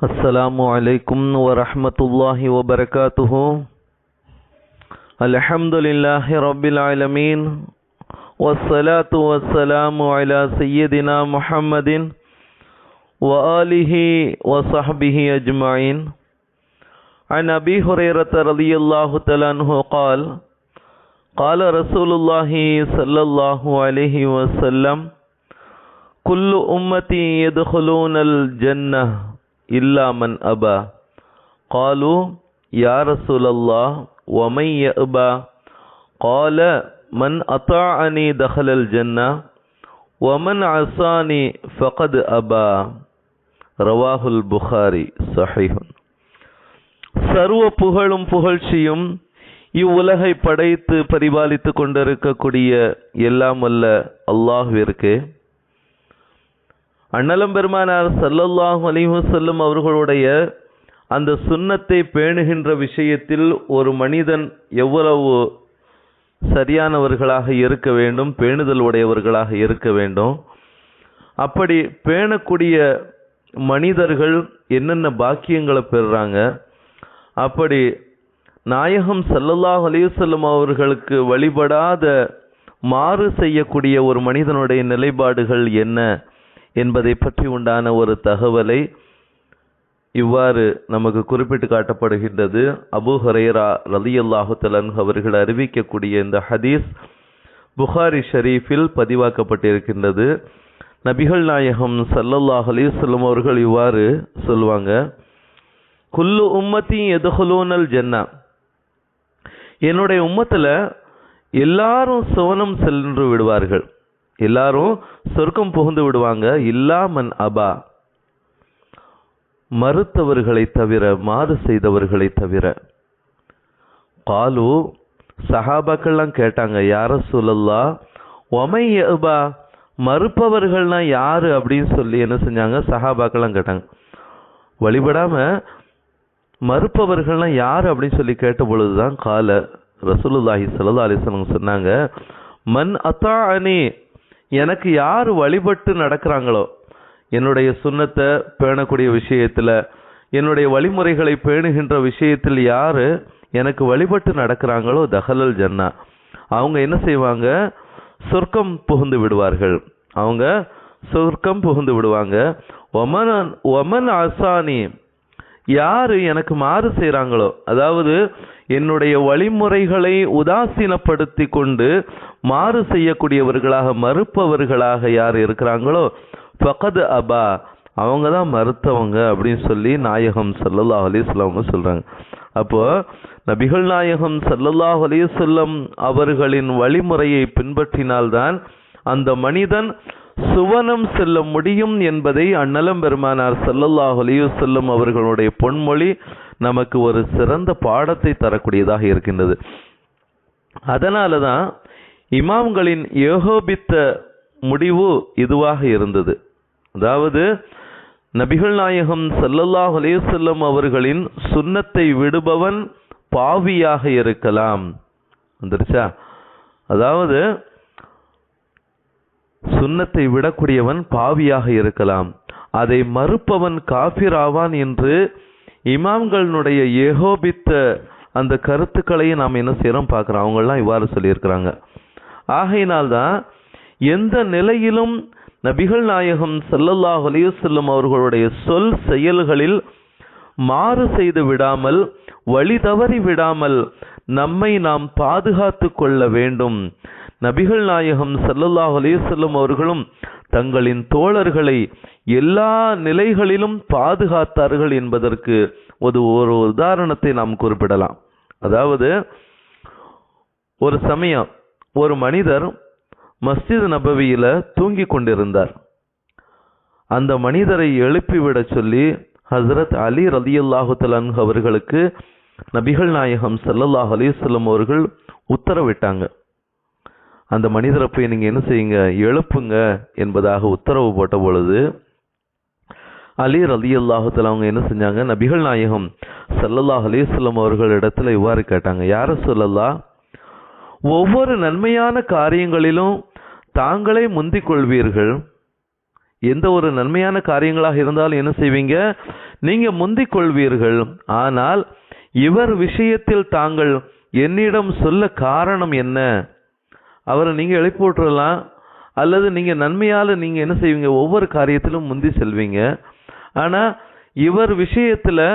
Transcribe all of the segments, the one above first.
السلام عليكم ورحمة الله وبركاته. الحمد لله رب العالمين والصلاة والسلام على سيدنا محمد وآله وصحبه أجمعين. عن أبي هريرة رضي الله تعالى عنه قال قال رسول الله صلى الله عليه وسلم كل أمتي يدخلون الجنة. இல்லாமன் அபா காலு யார் சுலல்லா ஒமை அபா கால மன் அத்தா அனி தஹலல் ஜன்னா ஒமன் அசானி ஃபகத் அபா ரவாஹுல் புகாரி சஹிஹுன் சர்வ புகழும் புகழ்ச்சியும் இவ்வுலகை படைத்து பரிபாலித்து கொண்டிருக்கக்கூடிய எல்லாம் அல்ல அல்லாஹுவிற்கு. அண்ணலம் பெருமானார் சல்லல்லாஹு அலைஹி செல்லும் அவர்களுடைய அந்த சுண்ணத்தை பேணுகின்ற விஷயத்தில் ஒரு மனிதன் எவ்வளவு சரியானவர்களாக இருக்க வேண்டும் பேணுதல் உடையவர்களாக இருக்க வேண்டும். அப்படி பேணக்கூடிய மனிதர்கள் என்னென்ன பாக்கியங்களை பெறுறாங்க? அப்படி நாயகம் சல்லல்லாஹ் அலையுசல்லம் அவர்களுக்கு வழிபடாத மாறு செய்யக்கூடிய ஒரு மனிதனுடைய நிலைப்பாடுகள் என்ன? என்பதை பற்றி உண்டான ஒரு தகவலை இவ்வாறு நமக்கு குறிப்பிட்டு காட்டப்படுகின்றது. அபு ஹரேரா ரலி தலன் அவர்கள் அறிவிக்கக்கூடிய இந்த ஹதீஸ் புகாரி ஷரீஃபில் பதிவாக்கப்பட்டிருக்கின்றது. நபிகள் நாயகம் சல்லல்லாஹ் அலிஸ்லம் அவர்கள் இவ்வாறு சொல்லுவாங்க குல்லு உம்மத்தி எதுகுலூனல் ஜன்னா. என்னுடைய உம்மத்தில் எல்லாரும் சுவனம் சென்று விடுவார்கள். எல்லாரும் சொர்க்கம் புகுந்து விடுவாங்க. இல்லாமன் அபா. மறுத்தவர்களை தவிர மாறு செய்தவர்களை தவிர. காலு சஹாபாக்கள்லாம் கேட்டாங்க யார சொல்லல்லா ஒமை அபா? மறுப்பவர்கள்னா யார் அப்படின்னு சொல்லி என்ன செஞ்சாங்க? சஹாபாக்கள்லாம் கேட்டாங்க. வழிபடாமல் மறுப்பவர்கள்லாம் யார் அப்படின்னு சொல்லி கேட்ட பொழுது தான் கால ரசூலுல்லாஹி சல்லா அலிஸ்லாம் சொன்னாங்க மன் அத்தா அனி எனக்கு யார் வழிபட்டு நடக்கிறாங்களோ என்னுடைய சுண்ணத்தை பேணக்கூடிய விஷயத்தில் என்னுடைய வழிமுறைகளை பேணுகின்ற விஷயத்தில் யார் எனக்கு வழிபட்டு நடக்கிறாங்களோ தஹலல் ஜன்னா. அவங்க என்ன செய்வாங்க? சொர்க்கம் புகுந்து விடுவார்கள். அவங்க சொர்க்கம் புகுந்து விடுவாங்க. ஒமன் ஒமன் அசானி யார் எனக்கு மாறு செய்கிறாங்களோ அதாவது என்னுடைய வழிமுறைகளை உதாசீனப்படுத்தி கொண்டு மாறு செய்யக்கூடியவர்களாக மறுப்பவர்களாக யார் இருக்கிறாங்களோ ஃபகது அபா அவங்க தான் மறுத்தவங்க அப்படின்னு சொல்லி நாயகம் சல்லல்லாஹ் அலிஸ்லாம் சொல்கிறாங்க அப்போது நபிகள் நாயகம் சல்லல்லாஹ் அலிசல்லம் அவர்களின் வழிமுறையை பின்பற்றினால்தான் அந்த மனிதன் சுவனம் செல்ல முடியும் என்பதை அண்ணலம் பெருமானார் சல்லல்லாஹ் செல்லும் அவர்களுடைய பொன்மொழி நமக்கு ஒரு சிறந்த பாடத்தை தரக்கூடியதாக இருக்கின்றது. அதனால தான் இமாம்களின் ஏகோபித்த முடிவு இதுவாக இருந்தது. அதாவது நபிகள் நாயகம் சல்லல்லாஹ் அலேசல்லம் அவர்களின் சுண்ணத்தை விடுபவன் பாவியாக இருக்கலாம். வந்துருச்சா? அதாவது சுண்ணத்தை விடக்கூடியவன் பாவியாக இருக்கலாம். அதை மறுப்பவன் காஃபிராவான் என்று இமாம்களினுடைய ஏகோபித்த அந்த கருத்துக்களையும் நாம் என்ன செய்யறோம் பார்க்குறோம். அவங்களாம் இவ்வாறு சொல்லியிருக்கிறாங்க. ஆகையினால்தான் எந்த நிலையிலும் நபிகள் நாயகம் சல்லல்லாஹ் அலையுசல்லம் அவர்களுடைய சொல் செயல்களில் மாறு செய்து விடாமல் வழி தவறி விடாமல் நம்மை நாம் பாதுகாத்து கொள்ள வேண்டும். நபிகள் நாயகம் சல்லல்லாஹ் அலேசல்லம் அவர்களும் தங்களின் தோழர்களை எல்லா நிலைகளிலும் பாதுகாத்தார்கள் என்பதற்கு ஒரு ஒரு உதாரணத்தை நாம் குறிப்பிடலாம். அதாவது ஒரு சமயம் ஒரு மனிதர் மஸ்ஜித் நபவியில தூங்கி கொண்டிருந்தார். அந்த மனிதரை எழுப்பிவிட சொல்லி ஹசரத் அலி ரதியுல்லாஹு தலன் அவர்களுக்கு நபிகள் நாயகம் சல்லல்லாஹ் அலிசல்லம் அவர்கள் உத்தரவிட்டாங்க. அந்த மனிதரை போய் நீங்கள் என்ன செய்யுங்க? எழுப்புங்க என்பதாக உத்தரவு போட்ட பொழுது அலி ரலி அல்லாஹத்தில் அவங்க என்ன செஞ்சாங்க? நபிகள் நாயகம் சல்லல்லாஹ் அலிஸ்லம் அவர்கள் இடத்துல இவ்வாறு கேட்டாங்க. யார சொல்லல்லா ஒவ்வொரு நன்மையான காரியங்களிலும் தாங்களே முந்திக் கொள்வீர்கள். எந்த ஒரு நன்மையான காரியங்களாக இருந்தாலும் என்ன செய்வீங்க? நீங்கள் முந்திக் கொள்வீர்கள். ஆனால் இவர் விஷயத்தில் தாங்கள் என்னிடம் சொல்ல காரணம் என்ன? அவரை நீங்கள் எழுப்பி விட்டுறலாம் அல்லது நீங்கள் நன்மையால் நீங்கள் என்ன செய்வீங்க? ஒவ்வொரு காரியத்திலும் முந்தி செல்வீங்க. ஆனால் இவர் விஷயத்தில்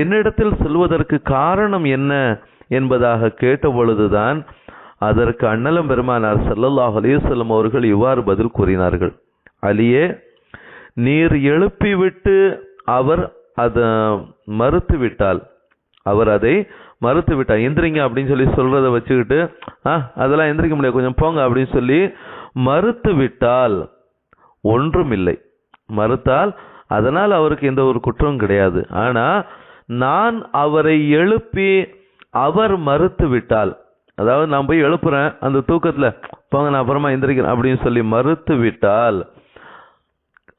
என்னிடத்தில் செல்வதற்கு காரணம் என்ன என்பதாக கேட்ட பொழுதுதான் அதற்கு அண்ணலம் பெருமானார் சல்லல்லாஹ் அலிசல்லம் அவர்கள் இவ்வாறு பதில் கூறினார்கள். அலியே நீர் எழுப்பிவிட்டு அவர் அதை மறுத்து விட்டால் அவர் அதை மறுத்து விட்டார் எந்திரிங்க அப்படின்னு சொல்லி சொல்கிறத வச்சுக்கிட்டு ஆ அதெல்லாம் எந்திரிக்க முடியாது. கொஞ்சம் போங்க அப்படின்னு சொல்லி மறுத்து விட்டால் ஒன்றும் இல்லை மறுத்தால் அதனால் அவருக்கு எந்த ஒரு குற்றமும் கிடையாது. ஆனால் நான் அவரை எழுப்பி அவர் மறுத்து விட்டால் அதாவது நான் போய் எழுப்புறேன் அந்த தூக்கத்தில் போங்க நான் அப்புறமா எந்திரிக்கிறேன் அப்படின்னு சொல்லி மறுத்து விட்டால்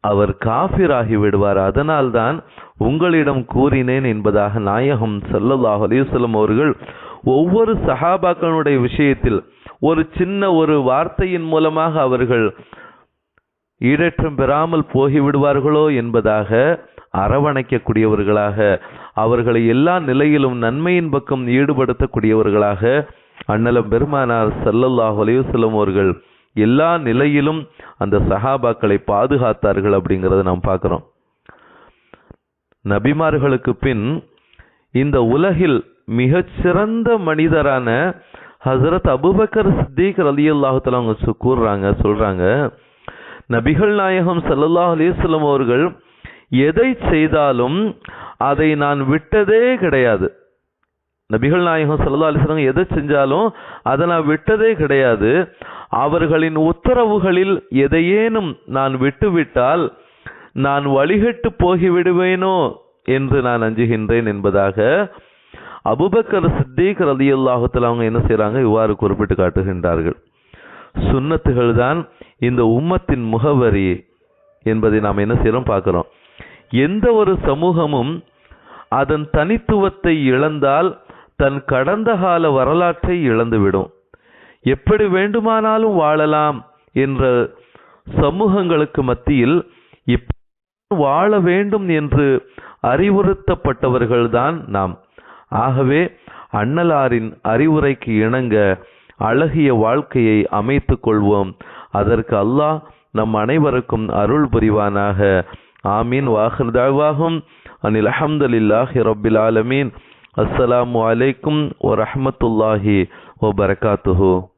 அவர் காஃபிராகி விடுவார். அதனால்தான் உங்களிடம் கூறினேன் என்பதாக நாயகம் சல்லல்லாஹ் அலைஹி அவர்கள் ஒவ்வொரு சஹாபாக்களுடைய விஷயத்தில் ஒரு சின்ன ஒரு வார்த்தையின் மூலமாக அவர்கள் ஈடேற்றம் பெறாமல் போகிவிடுவார்களோ என்பதாக அரவணைக்கக்கூடியவர்களாக அவர்களை எல்லா நிலையிலும் நன்மையின் பக்கம் ஈடுபடுத்தக்கூடியவர்களாக அண்ணலம் பெருமானார் சல்லல்லாஹ் அலைஹி அவர்கள் எல்லா நிலையிலும் அந்த சஹாபாக்களை பாதுகாத்தார்கள் அப்படிங்கிறத நாம் பார்க்குறோம். நபிமார்களுக்கு பின் இந்த உலகில் மிகச்சிறந்த மனிதரான ஹசரத் அபூபக்கர் சித்திக் அலி தஆலா அவங்க கூறுறாங்க சொல்றாங்க நபிகள் நாயகம் சல்லல்லாஹ் அலிஸ்லம் அவர்கள் எதை செய்தாலும் அதை நான் விட்டதே கிடையாது. நபிகள் நாயகம் சல்லா அலிஸ்லாம் எதை செஞ்சாலும் அதை நான் விட்டதே கிடையாது. அவர்களின் உத்தரவுகளில் எதையேனும் நான் விட்டுவிட்டால் நான் வழிகட்டு போகிவிடுவேனோ என்று நான் அஞ்சுகின்றேன் என்பதாக அபுபக்கர் சித்திக் ரதி அல்லாஹத்தில் அவங்க என்ன செய்கிறாங்க இவ்வாறு குறிப்பிட்டு காட்டுகின்றார்கள். சுன்னத்துகள் தான் இந்த உம்மத்தின் முகவரி என்பதை நாம் என்ன செய்கிறோம் பார்க்குறோம். எந்த ஒரு சமூகமும் அதன் தனித்துவத்தை இழந்தால் தன் கடந்த கால வரலாற்றை இழந்துவிடும். எப்படி வேண்டுமானாலும் வாழலாம் என்ற சமூகங்களுக்கு மத்தியில் வாழ வேண்டும் என்று அறிவுறுத்தப்பட்டவர்கள்தான் நாம். ஆகவே அண்ணலாரின் அறிவுரைக்கு இணங்க அழகிய வாழ்க்கையை அமைத்துக் கொள்வோம். அதற்கு அல்லாஹ் நம் அனைவருக்கும் அருள் புரிவானாக. ஆமீன். வாஹிர் அனில் அஹமதுல்லாஹி ரபில் ஆலமீன். அஸ்ஸலாமு அலைக்கும் ஓ வபரகாத்துஹு